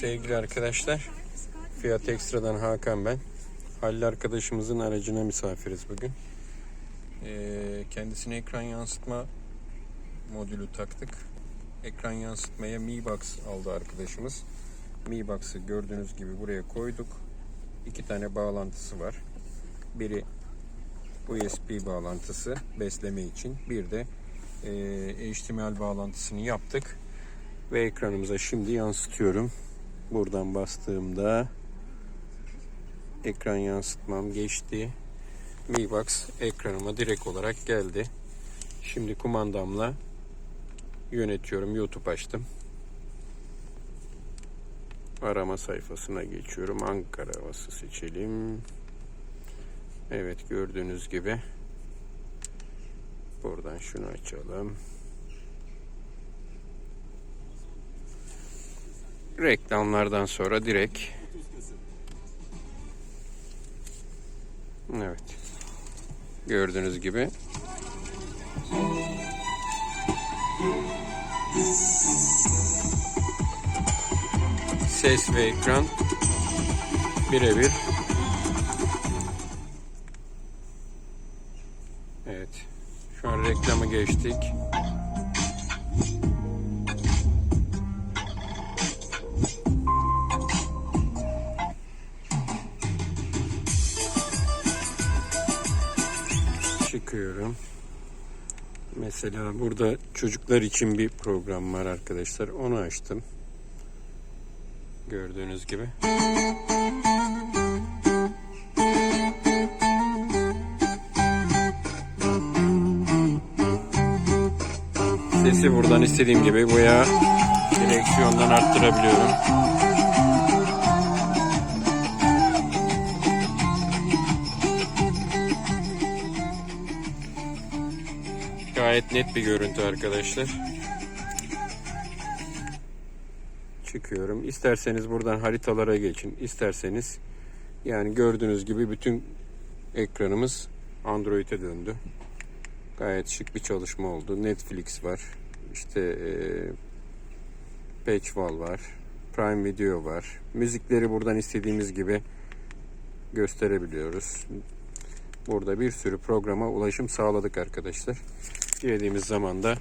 Sevgili arkadaşlar, Fiyat Ekstra'dan Hakan ben. Halil arkadaşımızın aracına misafiriz bugün. Ee, kendisine ekran yansıtma modülü taktık. Ekran yansıtmaya Mi Box aldı arkadaşımız. Mi Box'ı gördüğünüz gibi buraya koyduk. İki tane bağlantısı var. Biri USB bağlantısı besleme için. Bir de e, HDMI bağlantısını yaptık. Ve ekranımıza şimdi yansıtıyorum. Buradan bastığımda ekran yansıtmam geçti. Mi Box ekranıma direkt olarak geldi. Şimdi kumandamla yönetiyorum. YouTube açtım. Arama sayfasına geçiyorum. Ankara havası seçelim. Evet gördüğünüz gibi buradan şunu açalım. Reklamlardan sonra direkt Evet. Gördüğünüz gibi ses ve ekran birebir. Evet. Şu an reklamı geçtik. Çıkıyorum. Mesela burada çocuklar için bir program var arkadaşlar. Onu açtım. Gördüğünüz gibi. Sesi buradan istediğim gibi veya direksiyondan arttırabiliyorum. Gayet net bir görüntü arkadaşlar. Çıkıyorum. İsterseniz buradan haritalara geçin. İsterseniz yani gördüğünüz gibi bütün ekranımız Android'e döndü. Gayet şık bir çalışma oldu. Netflix var. İşte e, Patchwall var. Prime Video var. Müzikleri buradan istediğimiz gibi gösterebiliyoruz. Burada bir sürü programa ulaşım sağladık arkadaşlar. Dilediğimiz zaman da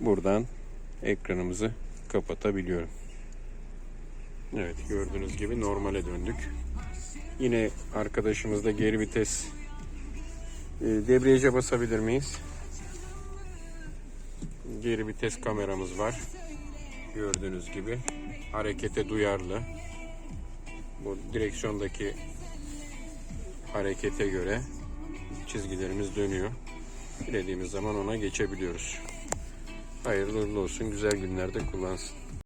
buradan ekranımızı kapatabiliyorum. Evet gördüğünüz gibi normale döndük. Yine arkadaşımızda geri vites e, debriyaja basabilir miyiz? Geri vites kameramız var. Gördüğünüz gibi harekete duyarlı. Bu direksiyondaki harekete göre çizgilerimiz dönüyor. Dilediğimiz zaman ona geçebiliyoruz. Hayırlı olsun. Güzel günlerde kullansın.